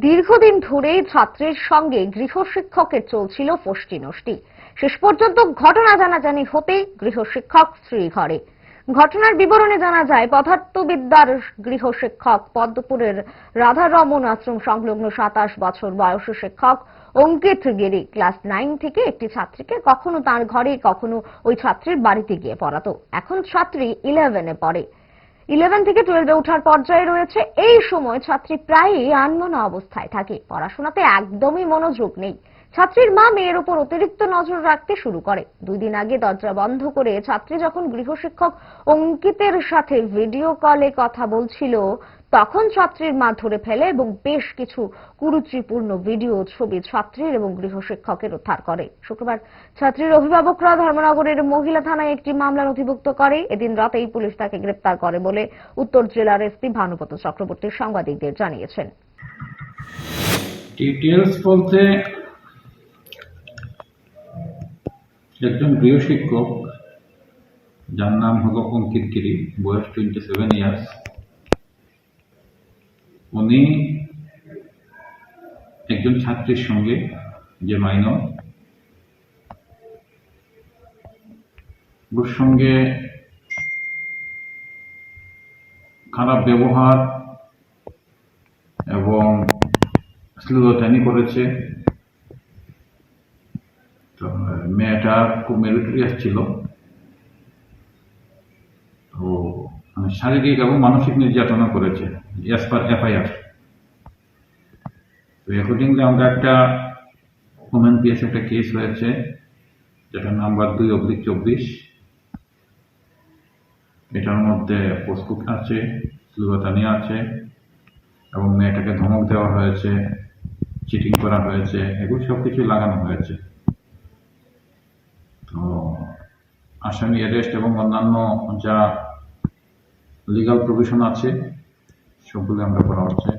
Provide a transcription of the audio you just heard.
দীর্ঘদিন ধরেই ছাত্রের সঙ্গে গৃহশিক্ষকের চলছিল ফষ্টি নষ্টি শেষ পর্যন্ত ঘটনা জানাজানি হতেই গৃহশিক্ষক স্ত্রী ঘরে ঘটনার বিবরণে জানা যায়, পদার্থবিদ্যার গৃহশিক্ষক পদ্মপুরের রাধারমন আশ্রম সংলগ্ন সাতাশ বছর বয়সী শিক্ষক অঙ্কিত গিরি ক্লাস নাইন থেকে একটি ছাত্রীকে কখনো তার ঘরে, কখনো ওই ছাত্রীর বাড়িতে গিয়ে পড়াতো। এখন ছাত্রী ইলেভেনে পড়ে। ইলেভেন থেকে টুয়েলভে ওঠার পর্যায়ে রয়েছে। এই সময় ছাত্রী প্রায়ই আনমনা অবস্থায় থাকে। পড়াশোনাতে একদমই মনোযোগ নেই। ছাত্রীর মা মেয়ের উপর অতিরিক্ত নজর রাখতে শুরু করে। দুই দিন আগে দরজা বন্ধ করে ছাত্রী যখন গৃহশিক্ষক অঙ্কিতের সাথে ভিডিও কলে কথা বলছিল, তখন ছাত্রীর মা ধরে ফেলে এবং বেশ কিছু কুরুচিপূর্ণ ভিডিও ছবি ছাত্রীর এবং গৃহশিক্ষকের উদ্ধার করে। শুক্রবার ছাত্রীর অভিভাবকরা ধর্মনগরের মহিলা থানায় একটি মামলা নথিভুক্ত করে। এদিন রাতেই পুলিশ তাকে গ্রেপ্তার করে বলে উত্তর জেলার এসপি ভানুপত চক্রবর্তী সাংবাদিকদের জানিয়েছেন। ডিটেলস বলতে একজন গৃহশিক্ষক যার নাম হলো অঙ্কিত গিরি বয়স টোয়েন্টি সেভেন ইয়ার্স উনি একজন ছাত্রীর সঙ্গে যে মাইনর ওর সঙ্গে খারাপ ব্যবহার এবং শ্লীলতানি করেছে। মেয়েটা খুব মেরিটোরিয়াস ছিল। তো মানে শারীরিক এবং মানসিক নির্যাতনা করেছে অ্যাজ পার এফআইআর তো অ্যাকর্ডিংলি আমরা একটা ওমেন পিএস একটা কেস হয়েছে যেটা নাম্বার দুই অব্লিক চব্বিশ। এটার মধ্যে পোস্টকুট আছে শ্লীলতানি আছে, এবং মেয়েটাকে ধমক দেওয়া হয়েছে চিটিং করা হয়েছে, এগুলো সব কিছু লাগানো হয়েছে তো আসামি অ্যারেস্ট এবং অন্যান্য যা লিগাল প্রভিশন আছে সবগুলো আমরা করা হচ্ছে।